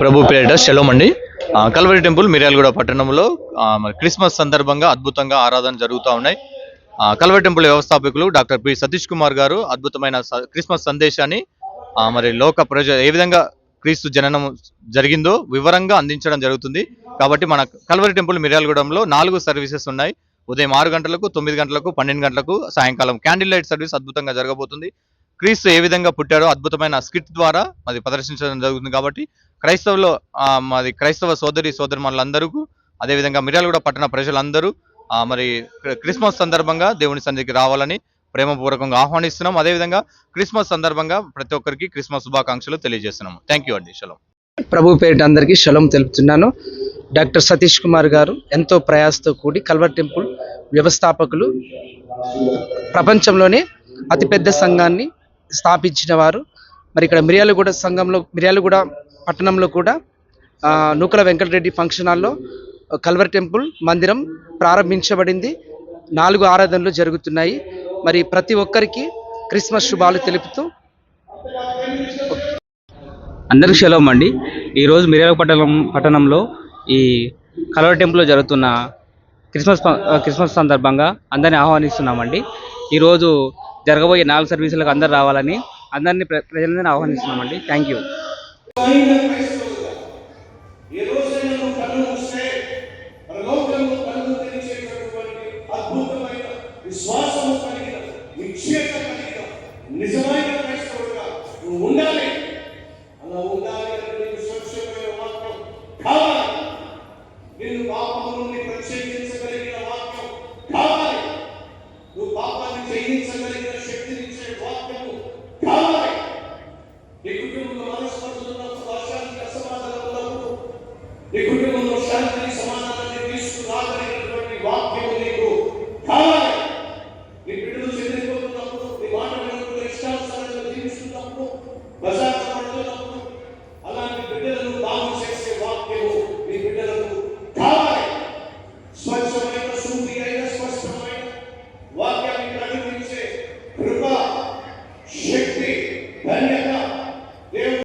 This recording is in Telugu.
ప్రభు పేరిట శలోమండి కల్వరి టెంపుల్ మిర్యాలగూడ పట్టణంలో క్రిస్మస్ సందర్భంగా అద్భుతంగా ఆరాధన జరుగుతూ ఉన్నాయి. కల్వరి టెంపుల్ వ్యవస్థాపకులు డాక్టర్ పి సతీష్ కుమార్ గారు అద్భుతమైన క్రిస్మస్ సందేశాన్ని మరి లోక ప్రజ ఏ విధంగా క్రీస్తు జననం జరిగిందో వివరంగా అందించడం జరుగుతుంది. కాబట్టి మన కల్వరి టెంపుల్ మిర్యాలగూడంలో నాలుగు సర్వీసెస్ ఉన్నాయి. ఉదయం ఆరు గంటలకు తొమ్మిది గంటలకు పన్నెండు గంటలకు సాయంకాలం క్యాండిల్ లైట్ సర్వీస్ అద్భుతంగా జరగబోతుంది. క్రీస్తు ఏ విధంగా పుట్టాడో అద్భుతమైన స్కిట్ ద్వారా అది ప్రదర్శించడం జరుగుతుంది కాబట్టి క్రైస్తవులో మరి మాది క్రైస్తవ సోదరి సోదరుమణులందరికీ అదేవిధంగా మిర్యాలగూడ పట్టణ ప్రజలందరూ మరి క్రిస్మస్ సందర్భంగా దేవుని సన్నిధికి రావాలని ప్రేమపూర్వకంగా ఆహ్వానిస్తున్నాం. అదేవిధంగా క్రిస్మస్ సందర్భంగా ప్రతి ఒక్కరికి క్రిస్మస్ శుభాకాంక్షలు తెలియజేస్తున్నాము. థ్యాంక్ యూ అండి. శలం ప్రభు పేరిట అందరికీ శలం తెలుపుతున్నాను. డాక్టర్ సతీష్ కుమార్ గారు ఎంతో ప్రయాసతో కూడి కల్వర్ టెంపుల్ వ్యవస్థాపకులు ప్రపంచంలోనే అతిపెద్ద సంఘాన్ని స్థాపించిన వారు. మరి ఇక్కడ మిర్యాలగూడ సంఘంలో మిర్యాలగూడ పట్టణంలో కూడా నూకల వెంకటరెడ్డి ఫంక్షన్ హాల్లో కల్వర్ టెంపుల్ మందిరం ప్రారంభించబడింది. నాలుగు ఆరాధనలు జరుగుతున్నాయి. మరి ప్రతి ఒక్కరికి క్రిస్మస్ శుభాలు తెలుపుతూ అందరికీ సెలవు అండి. ఈరోజు మిర్యాల పట్టణం పట్టణంలో ఈ కలవర్ టెంపుల్లో జరుగుతున్న క్రిస్మస్ క్రిస్మస్ సందర్భంగా అందరిని ఆహ్వానిస్తున్నామండి. ఈరోజు జరగబోయే నాలుగు సర్వీసులకు అందరు రావాలని అందరినీ ప్ర- ప్రజలందరినీ ఆహ్వానిస్తున్నామండి. థ్యాంక్ యూ నిజమైన క్రైస్తవుడుగా నువ్వు ఉండాలి అలా ఉండాలి అంటే నీకు స్వచ్ఛమైన వాక్యం కావాలి. এগুলি হল শান্তি